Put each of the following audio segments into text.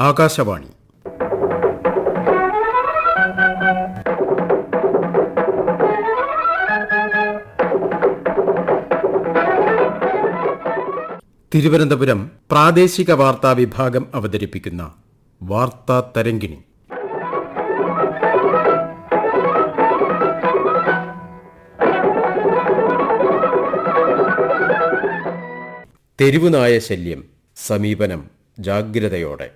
ആകാശവാണി. തിരുവനന്തപുരം പ്രാദേശിക വാർത്താ വിഭാഗം അവതരിപ്പിക്കുന്ന വാർത്താ തരംഗിണി. തെരുവുനായ ശല്യം സമീപനം ജാഗ്രതയോടെ.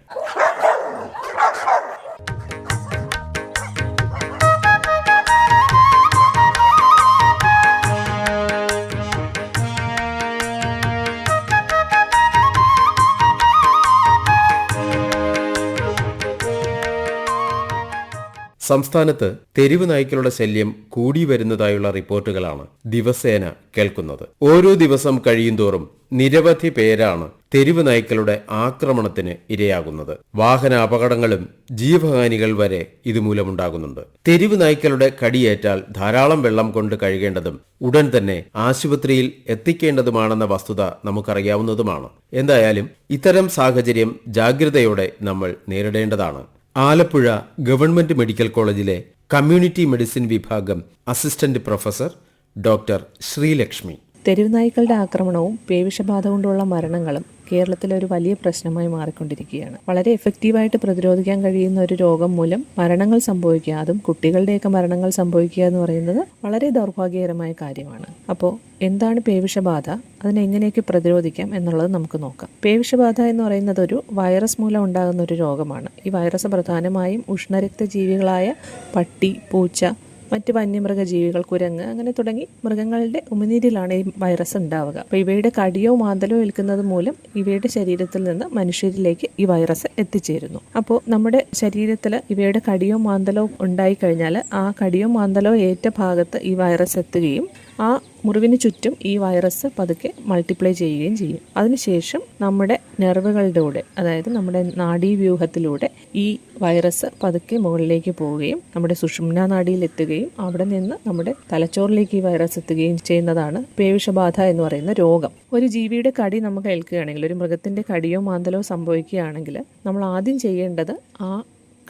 സംസ്ഥാനത്ത് തെരുവ് നായ്ക്കളുടെ ശല്യം കൂടി വരുന്നതായുള്ള റിപ്പോർട്ടുകളാണ് ദിവസേന കേൾക്കുന്നത്. ഓരോ ദിവസം കഴിയുന്തോറും നിരവധി പേരാണ് തെരുവ് നായ്ക്കളുടെ ആക്രമണത്തിന് ഇരയാകുന്നത്. വാഹന അപകടങ്ങളും ജീവഹാനികൾ വരെ ഇതുമൂലമുണ്ടാകുന്നുണ്ട്. തെരുവ് നായ്ക്കളുടെ കടിയേറ്റാൽ ധാരാളം വെള്ളം കൊണ്ട് കഴുകേണ്ടതും ഉടൻ തന്നെ ആശുപത്രിയിൽ എത്തിക്കേണ്ടതുമാണെന്ന വസ്തുത നമുക്കറിയാവുന്നതുമാണ്. എന്തായാലും ഇത്തരം സാഹചര്യം ജാഗ്രതയോടെ നമ്മൾ നേരിടേണ്ടതാണ്. ആലപ്പുഴ ഗവൺമെന്റ് മെഡിക്കൽ കോളേജിലെ കമ്മ്യൂണിറ്റി മെഡിസിൻ വിഭാഗം അസിസ്റ്റന്റ് പ്രൊഫസർ ഡോക്ടർ ശ്രീലക്ഷ്മി. തെരുവുനായ്ക്കളുടെ ആക്രമണവും പേവിഷബാധ കൊണ്ടുള്ള മരണങ്ങളും കേരളത്തിലെ ഒരു വലിയ പ്രശ്നമായി മാറിക്കൊണ്ടിരിക്കുകയാണ്. വളരെ എഫക്റ്റീവായിട്ട് പ്രതിരോധിക്കാൻ കഴിയുന്ന ഒരു രോഗം മൂലം മരണങ്ങൾ സംഭവിക്കുക അതും കുട്ടികളുടെയൊക്കെ മരണങ്ങൾ സംഭവിക്കുക എന്ന് പറയുന്നത് വളരെ ദൗർഭാഗ്യകരമായ കാര്യമാണ്. അപ്പോൾ എന്താണ് പേവിഷബാധ? അതിനെ അതിനെങ്ങനെയൊക്കെ പ്രതിരോധിക്കാം എന്നുള്ളത് നമുക്ക് നോക്കാം. പേവിഷബാധ എന്ന് പറയുന്നത് ഒരു വൈറസ് മൂലം ഉണ്ടാകുന്ന ഒരു രോഗമാണ്. ഈ വൈറസ് പ്രധാനമായും ഉഷ്ണരക്ത ജീവികളായ പട്ടി പൂച്ച മറ്റ് വന്യമൃഗ ജീവികൾ കുരങ്ങ് അങ്ങനെ തുടങ്ങി മൃഗങ്ങളുടെ ഉമിനീരിലാണ് ഈ വൈറസ് ഉണ്ടാവുക. അപ്പോൾ ഇവയുടെ കടിയോ മാന്തലോ ഏൽക്കുന്നത് മൂലം ഇവയുടെ ശരീരത്തിൽ നിന്ന് മനുഷ്യരിലേക്ക് ഈ വൈറസ് എത്തിച്ചേരുന്നു. അപ്പോൾ നമ്മുടെ ശരീരത്തിൽ ഇവയുടെ കടിയോ മാന്തലോ ഉണ്ടായി കഴിഞ്ഞാൽ ആ കടിയോ മാന്തലോ ഏറ്റ ഭാഗത്ത് ഈ വൈറസ് എത്തുകയും ആ മുറിവിന് ചുറ്റും ഈ വൈറസ് പതുക്കെ മൾട്ടിപ്ലൈ ചെയ്യുകയും ചെയ്യും. അതിനുശേഷം നമ്മുടെ നെർവുകളുടെ അതായത് നമ്മുടെ നാഡീവ്യൂഹത്തിലൂടെ ഈ വൈറസ് പതുക്കെ മുകളിലേക്ക് പോവുകയും നമ്മുടെ സുഷുമ്ന നാഡിയിൽ എത്തുകയും അവിടെ നിന്ന് നമ്മുടെ തലച്ചോറിലേക്ക് ഈ വൈറസ് എത്തുകയും ചെയ്യുന്നതാണ് പേവിഷബാധ എന്ന് പറയുന്ന രോഗം. ഒരു ജീവിയുടെ കടി നമുക്ക് ഏൽക്കുകയാണെങ്കിൽ ഒരു മൃഗത്തിന്റെ കടിയോ മാന്തലോ സംഭവിക്കുകയാണെങ്കിൽ നമ്മൾ ആദ്യം ചെയ്യേണ്ടത് ആ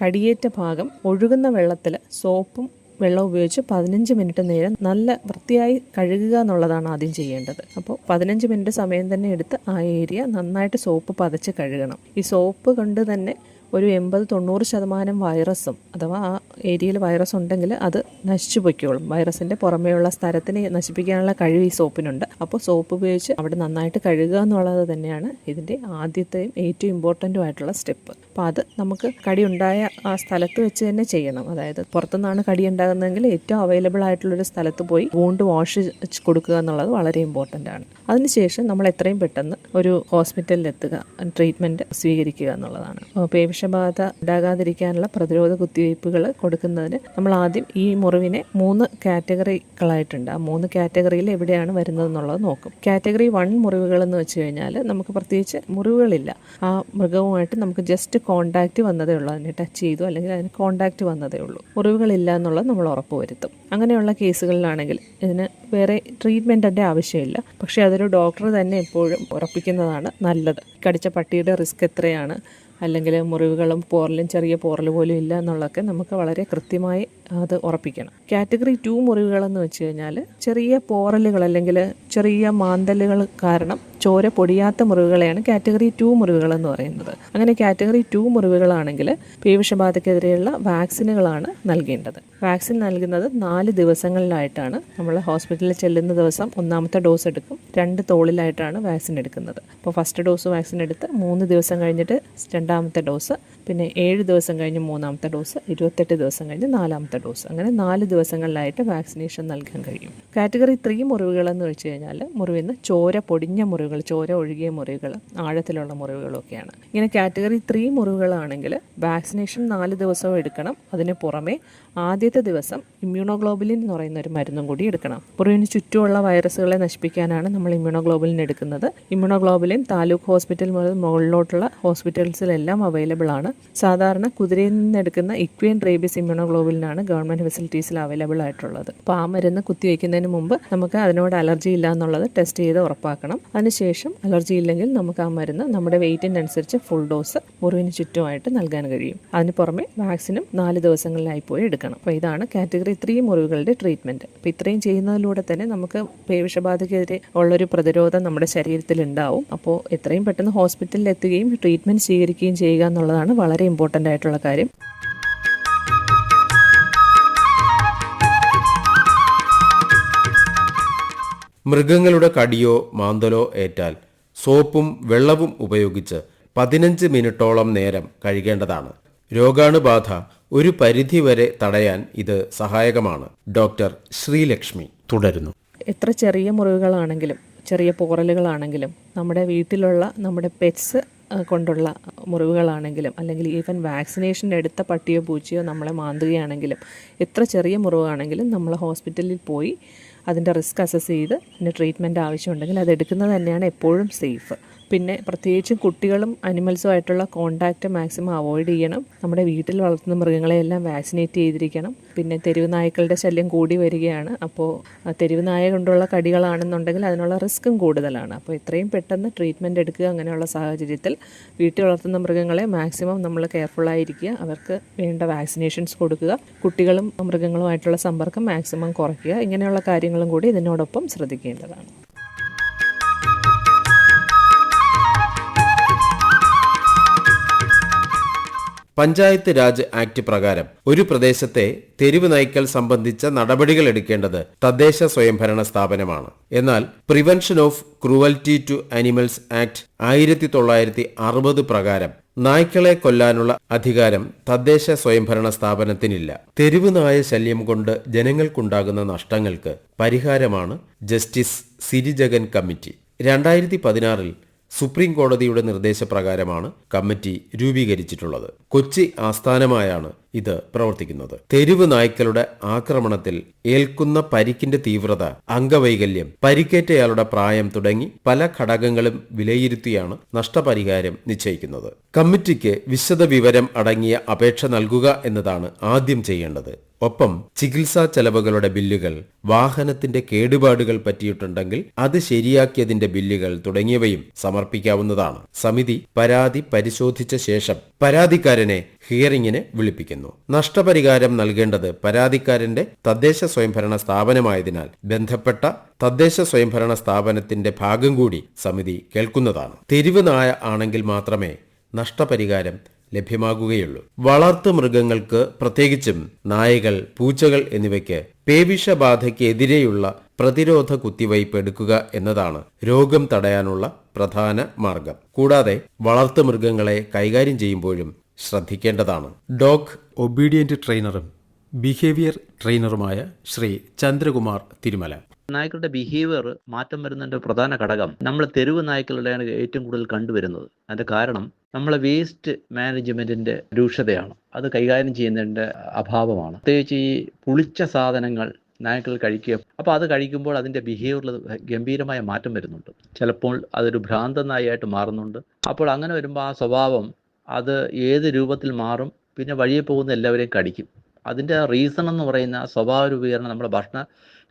കടിയേറ്റ ഭാഗം ഒഴുകുന്ന വെള്ളത്തിൽ സോപ്പും വെള്ളം ഉപയോഗിച്ച് പതിനഞ്ച് മിനിറ്റ് നേരം നല്ല വൃത്തിയായി കഴുകുക എന്നുള്ളതാണ് ആദ്യം ചെയ്യേണ്ടത്. അപ്പോൾ പതിനഞ്ച് മിനിറ്റ് സമയം തന്നെ എടുത്ത് ആ ഏരിയ നന്നായിട്ട് സോപ്പ് പതച്ച് കഴുകണം. ഈ സോപ്പ് കൊണ്ട് തന്നെ ഒരു എൺപത് തൊണ്ണൂറ് ശതമാനം വൈറസും അഥവാ ആ ഏരിയയിൽ വൈറസ് ഉണ്ടെങ്കിൽ അത് നശിച്ചു പൊയ്ക്കോളും. വൈറസിന്റെ പുറമേയുള്ള സ്ഥലത്തിനെ നശിപ്പിക്കാനുള്ള കഴിവ് ഈ സോപ്പിനുണ്ട്. അപ്പോൾ സോപ്പ് ഉപയോഗിച്ച് അവിടെ നന്നായിട്ട് കഴുകുക എന്നുള്ളത് തന്നെയാണ് ഇതിന്റെ ആദ്യത്തെയും ഏറ്റവും ഇമ്പോർട്ടന്റും ആയിട്ടുള്ള സ്റ്റെപ്പ്. അപ്പോൾ അത് നമുക്ക് കടി ഉണ്ടായ ആ സ്ഥലത്ത് വെച്ച് തന്നെ ചെയ്യണം. അതായത് പുറത്തുനിന്നാണ് കടി ഉണ്ടാകുന്നതെങ്കിൽ ഏറ്റവും അവൈലബിൾ ആയിട്ടുള്ളൊരു സ്ഥലത്ത് പോയി വൂണ്ട് വാഷ് കൊടുക്കുക എന്നുള്ളത് വളരെ ഇമ്പോർട്ടന്റ് ആണ്. അതിനുശേഷം നമ്മൾ എത്രയും പെട്ടെന്ന് ഒരു ഹോസ്പിറ്റലിൽ എത്തുക ട്രീറ്റ്മെന്റ് സ്വീകരിക്കുക എന്നുള്ളതാണ്. പേവിഷബാധ ഉണ്ടാകാതിരിക്കാനുള്ള പ്രതിരോധ കുത്തിവയ്പ്പുകൾ കൊടുക്കുന്നതിന് നമ്മൾ ആദ്യം ഈ മുറിവിനെ മൂന്ന് കാറ്റഗറികളായിട്ടുണ്ട് ആ മൂന്ന് കാറ്റഗറിയിൽ എവിടെയാണ് വരുന്നതെന്നുള്ളത് നോക്കും. കാറ്റഗറി വൺ മുറിവുകൾ എന്ന് വെച്ച് കഴിഞ്ഞാൽ നമുക്ക് പ്രത്യേകിച്ച് മുറിവുകളില്ല. ആ മൃഗവുമായിട്ട് നമുക്ക് ജസ്റ്റ് കോണ്ടാക്റ്റ് വന്നതേ ഉള്ളൂ. അതിനെ ടച്ച് ചെയ്തു അല്ലെങ്കിൽ അതിന് കോണ്ടാക്റ്റ് വന്നതേ ഉള്ളൂ. മുറിവുകളില്ല എന്നുള്ളത് നമ്മൾ ഉറപ്പുവരുത്തും അങ്ങനെയുള്ള കേസുകളിലാണെങ്കിൽ ഇതിന് വേറെ ട്രീറ്റ്മെന്റിന്റെ ആവശ്യമില്ല. പക്ഷേ അതൊരു ഡോക്ടർ തന്നെ എപ്പോഴും ഉറപ്പിക്കുന്നതാണ് നല്ലത്. കടിച്ച പട്ടിയുടെ റിസ്ക് എത്രയാണ്? അല്ലെങ്കിൽ മുറിവുകളും പോറലും ചെറിയ പോറൽ പോലും ഇല്ല എന്നുള്ളതൊക്കെ നമുക്ക് വളരെ കൃത്യമായി അത് ഉറപ്പിക്കണം. കാറ്റഗറി ടു മുറിവുകളെന്ന് വെച്ച് കഴിഞ്ഞാൽ ചെറിയ പോറലുകൾ അല്ലെങ്കിൽ ചെറിയ മാന്തലുകൾ കാരണം ചോര പൊടിയാത്ത മുറിവുകളെയാണ് കാറ്റഗറി ടു മുറിവുകൾ എന്ന് പറയുന്നത്. അങ്ങനെ കാറ്റഗറി ടു മുറിവുകളാണെങ്കിൽ പേവിഷബാധക്കെതിരെയുള്ള വാക്സിനുകളാണ് നൽകേണ്ടത്. വാക്സിൻ നൽകുന്നത് നാല് ദിവസങ്ങളിലായിട്ടാണ്. നമ്മൾ ഹോസ്പിറ്റലിൽ ചെല്ലുന്ന ദിവസം ഒന്നാമത്തെ ഡോസ് എടുക്കും. രണ്ട് തോളിലായിട്ടാണ് വാക്സിൻ എടുക്കുന്നത്. അപ്പോൾ ഫസ്റ്റ് ഡോസ് വാക്സിൻ എടുത്ത് മൂന്ന് ദിവസം കഴിഞ്ഞിട്ട് രണ്ടാമത്തെ ഡോസ് പിന്നെ ഏഴ് ദിവസം കഴിഞ്ഞ് മൂന്നാമത്തെ ഡോസ് ഇരുപത്തെട്ട് ദിവസം കഴിഞ്ഞ് നാലാമത്തെ ഡോസ്. അങ്ങനെ നാല് ദിവസങ്ങളിലായിട്ട് വാക്സിനേഷൻ നൽകാൻ കഴിയും. കാറ്റഗറി ത്രീ മുറിവുകളെന്ന് വെച്ച് കഴിഞ്ഞാൽ മുറിവിൽ നിന്ന് ചോര പൊടിഞ്ഞ മുറിവുകൾ ചോര ഒഴുകിയ മുറിവുകൾ ആഴത്തിലുള്ള മുറിവുകളൊക്കെയാണ്. ഇങ്ങനെ കാറ്റഗറി ത്രീ മുറിവുകളാണെങ്കിൽ വാക്സിനേഷൻ നാല് ദിവസവും എടുക്കണം. അതിന് പുറമെ ആദ്യത്തെ ദിവസം ഇമ്മ്യൂണോഗ്ലോബുലിൻ എന്ന് പറയുന്ന ഒരു മരുന്നും കൂടി എടുക്കണം. പുറവിന് ചുറ്റുമുള്ള വൈറസുകളെ നശിപ്പിക്കാനാണ് നമ്മൾ ഇമ്മ്യൂണോഗ്ലോബുലിൻ എടുക്കുന്നത്. ഇമ്മ്യൂണോഗ്ലോബുലിൻ താലൂക്ക് ഹോസ്പിറ്റൽ മുതൽ മുകളിലോട്ടുള്ള ഹോസ്പിറ്റൽസിലെല്ലാം അവൈലബിൾ ആണ്. സാധാരണ കുതിരയിൽ നിന്ന് എടുക്കുന്ന ഇക്വിയൻ റേബിസ് ഇമ്മ്യൂണോഗ്ലോബുലിനാണ് ഗവൺമെന്റ് ഫെസിലിറ്റീസിൽ അവൈലബിൾ ആയിട്ടുള്ളത്. അപ്പോൾ ആ മരുന്ന് കുത്തിവെക്കുന്നതിന് മുമ്പ് നമുക്ക് അതിനോട് അലർജി ഇല്ല എന്നുള്ളത് ടെസ്റ്റ് ചെയ്ത് ഉറപ്പാക്കണം. അതിനുശേഷം അലർജി ഇല്ലെങ്കിൽ നമുക്ക് ആ മരുന്ന് നമ്മുടെ വെയിറ്റിനനുസരിച്ച് ഫുൾ ഡോസ് മുറിവിന് ചുറ്റുമായിട്ട് നൽകാൻ കഴിയും. അതിന് പുറമെ വാക്സിനും നാല് ദിവസങ്ങളിലായി പോയി എടുക്കണം. അപ്പോൾ ഇതാണ് കാറ്റഗറി ത്രീ മുറിവുകളുടെ ട്രീറ്റ്മെന്റ്. അപ്പോൾ ഇത്രയും ചെയ്യുന്നതിലൂടെ തന്നെ നമുക്ക് പേവിഷബാധയ്ക്കെതിരെ ഉള്ളൊരു പ്രതിരോധം നമ്മുടെ ശരീരത്തിൽ ഉണ്ടാവും അപ്പോൾ എത്രയും പെട്ടെന്ന് ഹോസ്പിറ്റലിൽ എത്തുകയും ട്രീറ്റ്മെന്റ് സ്വീകരിക്കുകയും ചെയ്യുക എന്നുള്ളതാണ് വളരെ ഇമ്പോർട്ടന്റ് ആയിട്ടുള്ള കാര്യം. മൃഗങ്ങളുടെ കടിയോ മാന്തലോ ഏറ്റാൽ സോപ്പും വെള്ളവും ഉപയോഗിച്ച് പതിനഞ്ച് മിനിറ്റോളം നേരം കഴുകേണ്ടതാണ്. രോഗാണുബാധ ഒരു പരിധിവരെ തടയാൻ ഇത് സഹായകമാണ്. ഡോക്ടർ ശ്രീലക്ഷ്മി തുടരുന്നു. എത്ര ചെറിയ മുറിവുകളാണെങ്കിലും ചെറിയ പോറലുകളാണെങ്കിലും നമ്മുടെ വീട്ടിലുള്ള നമ്മുടെ പെറ്റ്സ് കൊണ്ടുള്ള മുറിവുകളാണെങ്കിലും അല്ലെങ്കിൽ ഈവൻ വാക്സിനേഷൻ എടുത്ത പട്ടിയോ പൂച്ചയോ നമ്മളെ മാന്തുകയാണെങ്കിലും എത്ര ചെറിയ മുറിവാണെങ്കിലും നമ്മൾ ഹോസ്പിറ്റലിൽ പോയി അതിന്റെ റിസ്ക് അസസ് ചെയ്ത് അതിന്റെ ട്രീറ്റ്മെന്റ് ആവശ്യമുണ്ടെങ്കിൽ അത് എടുക്കുന്നത് തന്നെയാണ് എപ്പോഴും സേഫ് പിന്നെ പ്രത്യേകിച്ചും കുട്ടികളും അനിമൽസുമായിട്ടുള്ള കോണ്ടാക്റ്റ് മാക്സിമം അവോയ്ഡ് ചെയ്യണം. നമ്മുടെ വീട്ടിൽ വളർത്തുന്ന മൃഗങ്ങളെയെല്ലാം വാക്സിനേറ്റ് ചെയ്തിരിക്കണം. പിന്നെ തെരുവ് നായ്ക്കളുടെ ശല്യം കൂടി വരികയാണ്. അപ്പോൾ തെരുവ് നായ കൊണ്ടുള്ള കടികളാണെന്നുണ്ടെങ്കിൽ അതിനുള്ള റിസ്ക്കും കൂടുതലാണ്. അപ്പോൾ എത്രയും പെട്ടെന്ന് ട്രീറ്റ്മെന്റ് എടുക്കുക അങ്ങനെയുള്ള സാഹചര്യത്തിൽ വീട്ടിൽ വളർത്തുന്ന മൃഗങ്ങളെ മാക്സിമം നമ്മൾ കെയർഫുള്ളായിരിക്കുക അവർക്ക് വേണ്ട വാക്സിനേഷൻസ് കൊടുക്കുക. കുട്ടികളും മൃഗങ്ങളുമായിട്ടുള്ള സമ്പർക്കം മാക്സിമം കുറയ്ക്കുക. ഇങ്ങനെയുള്ള കാര്യങ്ങളും കൂടി ഇതിനോടൊപ്പം ശ്രദ്ധിക്കേണ്ടതാണ്. പഞ്ചായത്ത് രാജ് ആക്ട് പ്രകാരം ഒരു പ്രദേശത്തെ തെരുവ് നയിക്കൽ സംബന്ധിച്ച നടപടികൾ എടുക്കേണ്ടത് തദ്ദേശ സ്വയംഭരണ സ്ഥാപനമാണ്. എന്നാൽ prevention of cruelty to animals act ആയിരത്തി തൊള്ളായിരത്തി അറുപത് പ്രകാരം നായ്ക്കളെ കൊല്ലാനുള്ള അധികാരം തദ്ദേശ സ്വയംഭരണ സ്ഥാപനത്തിനില്ല. തെരുവ് നായ ശല്യം കൊണ്ട് ജനങ്ങൾക്കുണ്ടാകുന്ന നഷ്ടങ്ങൾക്ക് പരിഹാരമാണ് ജസ്റ്റിസ് സിരിജഗൻ കമ്മിറ്റി. രണ്ടായിരത്തി പതിനാറിൽ സുപ്രീം കോടതിയുടെ നിർദ്ദേശപ്രകാരമാണ് കമ്മിറ്റി രൂപീകരിച്ചിട്ടുള്ളത്. കൊച്ചി ആസ്ഥാനമായാണ് ഇത് പ്രവർത്തിക്കുന്നത്. തെരുവ് നായ്ക്കളുടെ ആക്രമണത്തിൽ ഏൽക്കുന്ന പരിക്കിന്റെ തീവ്രത അംഗവൈകല്യം പരിക്കേറ്റയാളുടെ പ്രായം തുടങ്ങി പല ഘടകങ്ങളും വിലയിരുത്തിയാണ് നഷ്ടപരിഹാരം നിശ്ചയിക്കുന്നത്. കമ്മിറ്റിക്ക് വിശദ വിവരം അടങ്ങിയ അപേക്ഷ നൽകുക എന്നതാണ് ആദ്യം ചെയ്യേണ്ടത്. ഒപ്പം ചികിത്സാ ചെലവുകളുടെ ബില്ലുകൾ വാഹനത്തിന്റെ കേടുപാടുകൾ പറ്റിയിട്ടുണ്ടെങ്കിൽ അത് ശരിയാക്കിയതിന്റെ ബില്ലുകൾ തുടങ്ങിയവയും സമർപ്പിക്കാവുന്നതാണ്. സമിതി പരാതി പരിശോധിച്ച ശേഷം പരാതിക്കാരനെ ഹിയറിംഗിന് വിളിപ്പിക്കുന്നു. നഷ്ടപരിഹാരം നൽകേണ്ടത് പരാതിക്കാരന്റെ തദ്ദേശ സ്വയംഭരണ സ്ഥാപനമായതിനാൽ ബന്ധപ്പെട്ട തദ്ദേശ സ്വയംഭരണ സ്ഥാപനത്തിന്റെ ഭാഗം കൂടി സമിതി കേൾക്കുന്നതാണ്. തെരുവ് നായ ആണെങ്കിൽ മാത്രമേ നഷ്ടപരിഹാരം ലഭ്യമാകുകയുള്ളൂ. വളർത്തു മൃഗങ്ങൾക്ക് പ്രത്യേകിച്ചും നായകൾ പൂച്ചകൾ എന്നിവയ്ക്ക് പേവിഷബാധയ്ക്കെതിരെയുള്ള പ്രതിരോധ കുത്തിവയ്പ് എടുക്കുക എന്നതാണ് രോഗം തടയാനുള്ള പ്രധാന മാർഗം. കൂടാതെ വളർത്തു മൃഗങ്ങളെ കൈകാര്യം ചെയ്യുമ്പോഴും ശ്രദ്ധിക്കേണ്ടതാണ്. ഡോഗ് ഒബീഡിയന്റ് ട്രെയിനറും ബിഹേവിയർ ട്രെയിനറുമായ ശ്രീ ചന്ദ്രകുമാർ തിരുമല. നായ്ക്കളുടെ ബിഹേവിയർ മാറ്റം വരുന്നതിന്റെ പ്രധാന ഘടകം നമ്മൾ തെരുവ് നായ്ക്കളുടെയാണ് ഏറ്റവും കൂടുതൽ കണ്ടുവരുന്നത്. അതിന്റെ കാരണം നമ്മളെ വേസ്റ്റ് മാനേജ്മെന്റിന്റെ രൂക്ഷതയാണ്. അത് കൈകാര്യം ചെയ്യുന്നതിന്റെ അഭാവമാണ്. പ്രത്യേകിച്ച് ഈ പുളിച്ച സാധനങ്ങൾ നായ്ക്കൾ കഴിക്കുക. അപ്പോൾ അത് കഴിക്കുമ്പോൾ അതിന്റെ ബിഹേവിയറിൽ ഗംഭീരമായ മാറ്റം വരുന്നുണ്ട്. ചിലപ്പോൾ അതൊരു ഭ്രാന്ത നായായിട്ട് മാറുന്നുണ്ട്. അപ്പോൾ അങ്ങനെ വരുമ്പോൾ ആ സ്വഭാവം അത് ഏത് രൂപത്തിൽ മാറും പിന്നെ വഴിയെ പോകുന്ന എല്ലാവരെയും കടിക്കും. അതിന്റെ റീസൺ എന്ന് പറയുന്ന സ്വഭാവ രൂപീകരണം നമ്മുടെ ഭക്ഷണ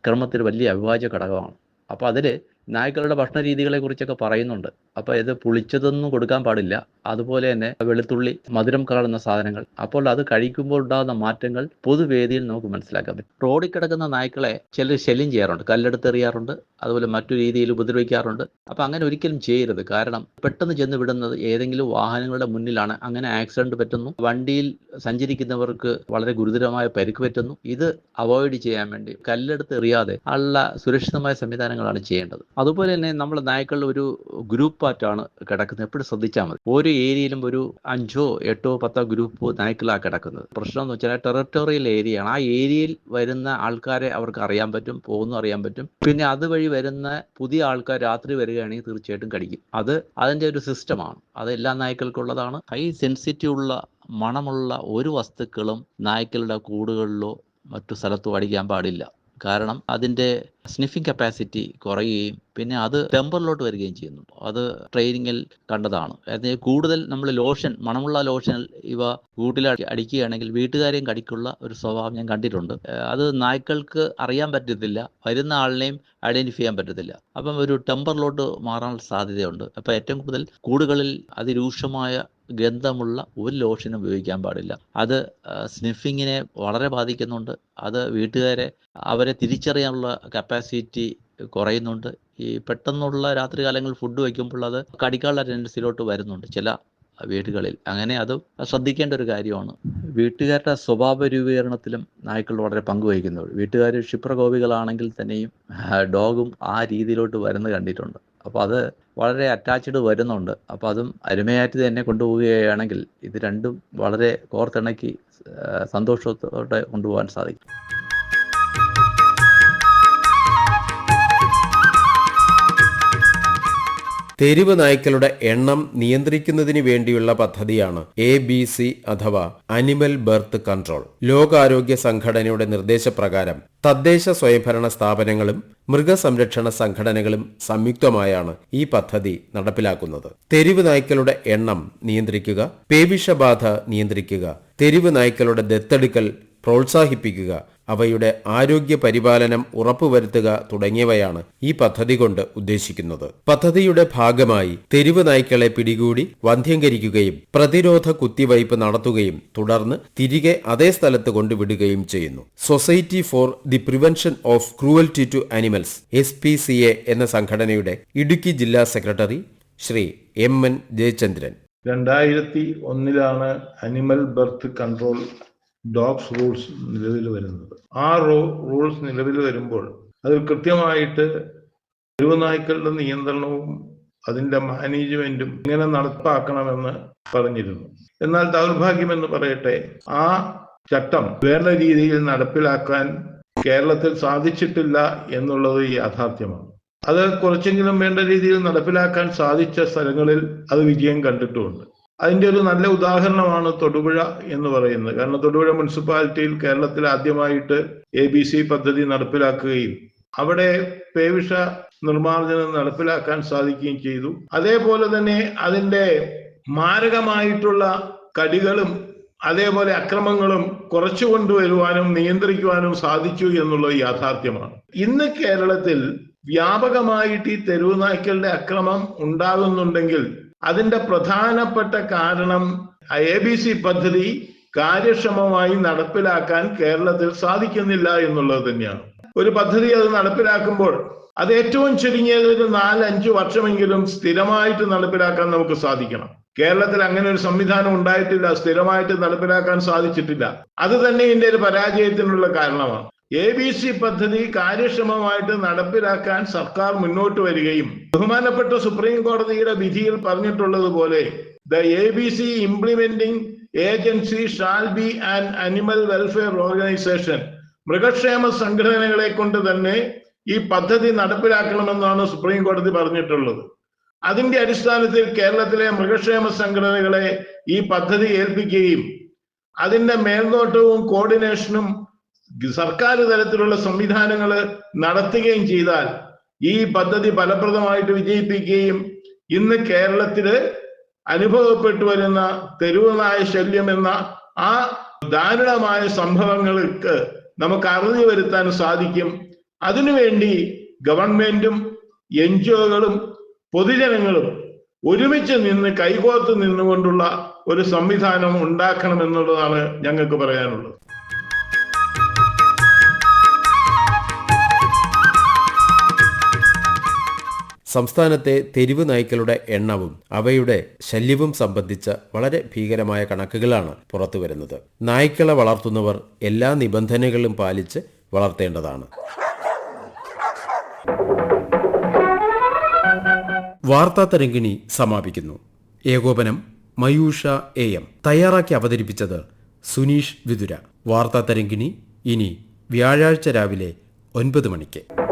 ക്രമത്തിൽ വലിയ അവിഭാജ്യ ഘടകമാണ്. അപ്പോൾ അതിൽ നായ്ക്കളുടെ ഭക്ഷണ രീതികളെ കുറിച്ചൊക്കെ പറയുന്നുണ്ട്. അപ്പോൾ ഇത് പുളിച്ചതൊന്നും കൊടുക്കാൻ പാടില്ല. അതുപോലെ തന്നെ വെളുത്തുള്ളി മധുരം കലർന്ന സാധനങ്ങൾ. അപ്പോൾ അത് കഴിക്കുമ്പോൾ ഉണ്ടാകുന്ന മാറ്റങ്ങൾ പൊതുവേദിയിൽ നമുക്ക് മനസ്സിലാക്കാൻ പറ്റും. റോഡിൽ കിടക്കുന്ന നായ്ക്കളെ ചിലർ ശല്യം ചെയ്യാറുണ്ട്. കല്ലെടുത്തെറിയാറുണ്ട്. അതുപോലെ മറ്റു രീതിയിൽ ഉപദ്രവിക്കാറുണ്ട്. അപ്പോൾ അങ്ങനെ ഒരിക്കലും ചെയ്യരുത്. കാരണം പെട്ടെന്ന് ചെന്ന് വിടുന്നത് ഏതെങ്കിലും വാഹനങ്ങളുടെ മുന്നിലാണ്. അങ്ങനെ ആക്സിഡന്റ് പറ്റുന്നു. വണ്ടിയിൽ സഞ്ചരിക്കുന്നവർക്ക് വളരെ ഗുരുതരമായ പരിക്ക് പറ്റുന്നു. ഇത് അവോയ്ഡ് ചെയ്യാൻ വേണ്ടി കല്ലെടുത്ത് എറിയാതെ ഉള്ള സുരക്ഷിതമായ സംവിധാനങ്ങളാണ് ചെയ്യേണ്ടത്. അതുപോലെ തന്നെ നമ്മൾ നായ്ക്കളുടെ ഒരു ഗ്രൂപ്പ് ആറ്റാണ് കിടക്കുന്നത്. എപ്പോഴും ശ്രദ്ധിച്ചാൽ മതി. ഓരോ ഏരിയയിലും ഒരു അഞ്ചോ എട്ടോ പത്തോ ഗ്രൂപ്പ് നായ്ക്കളാണ് കിടക്കുന്നത്. പ്രശ്നം എന്ന് വെച്ചാൽ ടെറിട്ടോറിയൽ ഏരിയയാണ്. ആ ഏരിയയിൽ വരുന്ന ആൾക്കാരെ അവർക്ക് അറിയാൻ പറ്റും പോകുന്നു അറിയാൻ പറ്റും. പിന്നെ അതുവഴി വരുന്ന പുതിയ ആൾക്കാർ രാത്രി വരികയാണെങ്കിൽ തീർച്ചയായിട്ടും കടിക്കും. അത് അതിന്റെ ഒരു സിസ്റ്റമാണ്. അത് എല്ലാ നായ്ക്കൾക്കുള്ളതാണ്. ഹൈ സെൻസിറ്റീവ് ഉള്ള മണമുള്ള ഒരു വസ്തുക്കളും നായ്ക്കളുടെ കൂടുകളിലോ മറ്റു സ്ഥലത്തോ അടിക്കാൻ പാടില്ല. കാരണം അതിന്റെ സ്നിഫിംഗ് കപ്പാസിറ്റി കുറയുകയും പിന്നെ അത് ടെമ്പറിലോട്ട് വരികയും ചെയ്യുന്നു. അത് ട്രെയിനിങ്ങിൽ കണ്ടതാണ്. കൂടുതൽ നമ്മൾ ലോഷൻ മണമുള്ള ലോഷൻ ഇവ കൂട്ടിൽ അടിക്കുകയാണെങ്കിൽ വീട്ടുകാരെയും കടിക്കുള്ള ഒരു സ്വഭാവം ഞാൻ കണ്ടിട്ടുണ്ട്. അത് നായ്ക്കൾക്ക് അറിയാൻ പറ്റത്തില്ല വരുന്ന ആളിനെയും ഐഡന്റിഫൈ ചെയ്യാൻ പറ്റത്തില്ല. അപ്പം ഒരു ടെമ്പറിലോട്ട് മാറാനുള്ള സാധ്യതയുണ്ട്. അപ്പം ഏറ്റവും കൂടുതൽ കൂടുകളിൽ അതിരൂക്ഷമായ ഗന്ധമുള്ള ഒരു ലോഷനും ഉപയോഗിക്കാൻ പാടില്ല. അത് സ്നിഫിങ്ങിനെ വളരെ ബാധിക്കുന്നുണ്ട്. അത് വീട്ടുകാരെ അവരെ തിരിച്ചറിയാനുള്ള കപ്പാസിറ്റി കുറയുന്നുണ്ട്. ഈ പെട്ടെന്നുള്ള രാത്രികാലങ്ങളിൽ ഫുഡ് വയ്ക്കുമ്പോൾ അത് കടിക്കാനുള്ള ടെൻഡൻസിയിലോട്ട് വരുന്നുണ്ട് ചില വീടുകളിൽ. അങ്ങനെ അത് ശ്രദ്ധിക്കേണ്ട ഒരു കാര്യമാണ്. വീട്ടുകാരുടെ സ്വഭാവ രൂപീകരണത്തിലും നായ്ക്കൾ വളരെ പങ്കുവഹിക്കുന്നുണ്ട് വീട്ടുകാർ ക്ഷിപ്രകോപികളാണെങ്കിൽ തന്നെയും ഡോഗും ആ രീതിയിലോട്ട് വരുന്നത് കണ്ടിട്ടുണ്ട്. അപ്പോൾ അത് വളരെ അറ്റാച്ച്ഡ് വരുന്നുണ്ട്. അപ്പോൾ അതും അരുമയായിട്ട് തന്നെ കൊണ്ടുപോവുകയാണെങ്കിൽ ഇത് രണ്ടും വളരെ കോർത്തിണക്കി സന്തോഷത്തോടെ കൊണ്ടുപോകാൻ സാധിക്കും. തെരുവ് നായ്ക്കളുടെ എണ്ണം നിയന്ത്രിക്കുന്നതിന് വേണ്ടിയുള്ള പദ്ധതിയാണ് എ ബി സി അഥവാ അനിമൽ ബർത്ത് കൺട്രോൾ. ലോകാരോഗ്യ സംഘടനയുടെ നിർദ്ദേശപ്രകാരം തദ്ദേശ സ്വയംഭരണ സ്ഥാപനങ്ങളും മൃഗസംരക്ഷണ സംഘടനകളും സംയുക്തമായാണ് ഈ പദ്ധതി നടപ്പിലാക്കുന്നത്. തെരുവ് നായ്ക്കളുടെ എണ്ണം നിയന്ത്രിക്കുക പേവിഷബാധ നിയന്ത്രിക്കുക തെരുവ് നായ്ക്കളുടെ ദത്തെടുക്കൽ പ്രോത്സാഹിപ്പിക്കുക അവയുടെ ആരോഗ്യ പരിപാലനം ഉറപ്പുവരുത്തുക തുടങ്ങിയവയാണ് ഈ പദ്ധതി കൊണ്ട് ഉദ്ദേശിക്കുന്നത്. പദ്ധതിയുടെ ഭാഗമായി തെരുവ് നായ്ക്കളെ പിടികൂടി വന്ധ്യംകരിക്കുകയും പ്രതിരോധ കുത്തിവയ്പ് നടത്തുകയും തുടർന്ന് തിരികെ അതേ സ്ഥലത്ത് കൊണ്ടുവിടുകയും ചെയ്യുന്നു. Society for the prevention of cruelty to animals S P C A എന്ന സംഘടനയുടെ ഇടുക്കി ജില്ലാ secretary Shri M N Jayachandran. രണ്ടായിരത്തി ഒന്നിലാണ് animal birth control dogs rules നിലവിൽ വരുന്നത്. ആ റൂ റൂൾസ് നിലവിൽ വരുമ്പോൾ അതിൽ കൃത്യമായിട്ട് തെരുവുനായ്ക്കളുടെ നിയന്ത്രണവും അതിന്റെ മാനേജ്മെന്റും ഇങ്ങനെ നടപ്പാക്കണമെന്ന് പറഞ്ഞിരുന്നു. എന്നാൽ ദൗർഭാഗ്യം എന്ന് പറയട്ടെ ആ ചട്ടം വേണ്ട രീതിയിൽ നടപ്പിലാക്കാൻ കേരളത്തിൽ സാധിച്ചിട്ടില്ല എന്നുള്ളത് യാഥാർത്ഥ്യമാണ്. അത് കുറച്ചെങ്കിലും വേണ്ട രീതിയിൽ നടപ്പിലാക്കാൻ സാധിച്ച സ്ഥലങ്ങളിൽ അത് വിജയം കണ്ടിട്ടുമുണ്ട്. അതിന്റെ ഒരു നല്ല ഉദാഹരണമാണ് തൊടുപുഴ എന്ന് പറയുന്നത്. കാരണം തൊടുപുഴ മുനിസിപ്പാലിറ്റിയിൽ കേരളത്തിൽ ആദ്യമായിട്ട് എ ബി സി പദ്ധതി നടപ്പിലാക്കുകയും അവിടെ പേവിഷ നിർമ്മാർജനം നടപ്പിലാക്കാൻ സാധിക്കുകയും ചെയ്തു. അതേപോലെ തന്നെ അതിന്റെ മാരകമായിട്ടുള്ള കടികളും അതേപോലെ അക്രമങ്ങളും കുറച്ചു കൊണ്ടുവരുവാനും നിയന്ത്രിക്കുവാനും സാധിച്ചു എന്നുള്ളത് യാഥാർത്ഥ്യമാണ്. ഇന്ന് കേരളത്തിൽ വ്യാപകമായിട്ട് ഈ തെരുവ് നായ്ക്കളുടെ അക്രമം ഉണ്ടാകുന്നുണ്ടെങ്കിൽ അതിന്റെ പ്രധാനപ്പെട്ട കാരണം എ ബി സി പദ്ധതി കാര്യക്ഷമമായി നടപ്പിലാക്കാൻ കേരളത്തിൽ സാധിക്കുന്നില്ല എന്നുള്ളത് തന്നെയാണ്. ഒരു പദ്ധതി അത് നടപ്പിലാക്കുമ്പോൾ അത് ഏറ്റവും ചുരുങ്ങിയത് ഒരു നാലഞ്ചു വർഷമെങ്കിലും സ്ഥിരമായിട്ട് നടപ്പിലാക്കാൻ നമുക്ക് സാധിക്കണം. കേരളത്തിൽ അങ്ങനെ ഒരു സംവിധാനം ഉണ്ടായിട്ടില്ല സ്ഥിരമായിട്ട് നടപ്പിലാക്കാൻ സാധിച്ചിട്ടില്ല. അത് തന്നെ ഇതിന്റെ ഒരു പരാജയത്തിനുള്ള കാരണമാണ്. എ ബി സി പദ്ധതി കാര്യക്ഷമമായിട്ട് നടപ്പിലാക്കാൻ സർക്കാർ മുന്നോട്ട് വരികയും ബഹുമാനപ്പെട്ട സുപ്രീം കോടതിയുടെ വിധിയിൽ പറഞ്ഞിട്ടുള്ളതുപോലെ the A B C implementing agency shall be and animal welfare organisation മൃഗക്ഷേമ സംഘടനകളെ കൊണ്ട് തന്നെ ഈ പദ്ധതി നടപ്പിലാക്കണമെന്നാണ് സുപ്രീം കോടതി പറഞ്ഞിട്ടുള്ളത്. അതിന്റെ അടിസ്ഥാനത്തിൽ കേരളത്തിലെ മൃഗക്ഷേമ സംഘടനകളെ ഈ പദ്ധതി ഏൽപ്പിക്കുകയും അതിന്റെ മേൽനോട്ടവും കോർഡിനേഷനും സർക്കാർ തലത്തിലുള്ള സംവിധാനങ്ങൾ നടത്തുകയും ചെയ്താൽ ഈ പദ്ധതി ഫലപ്രദമായിട്ട് വിജയിപ്പിക്കുകയും ഇന്ന് കേരളത്തിൽ അനുഭവപ്പെട്ടു വരുന്ന തെരുവ് ശല്യം എന്ന ആ ദാരുണമായ സംഭവങ്ങൾക്ക് നമുക്ക് അറുതി വരുത്താൻ സാധിക്കും. അതിനുവേണ്ടി ഗവൺമെന്റും എൻ ജി ഒകളും പൊതുജനങ്ങളും ഒരുമിച്ച് നിന്ന് കൈകോർത്ത് നിന്നുകൊണ്ടുള്ള ഒരു സംവിധാനം ഉണ്ടാക്കണം എന്നുള്ളതാണ് ഞങ്ങൾക്ക് പറയാനുള്ളത്. സംസ്ഥാനത്തെ തെരുവ് നായ്ക്കളുടെ എണ്ണവും അവയുടെ ശല്യവും സംബന്ധിച്ച വളരെ ഭീകരമായ കണക്കുകളാണ് പുറത്തുവരുന്നത്. നായ്ക്കളെ വളർത്തുന്നവർ എല്ലാ നിബന്ധനകളും പാലിച്ച് വളർത്തേണ്ടതാണ്. വാർത്താ തരംഗിണി സമാപിക്കുന്നു. ഏകോപനം മയൂഷ എ എം. തയ്യാറാക്കി അവതരിപ്പിച്ചത് സുനീഷ് വിതുര. വാർത്താ തരംഗിണി ഇനി വ്യാഴാഴ്ച രാവിലെ ഒൻപത് മണിക്ക്.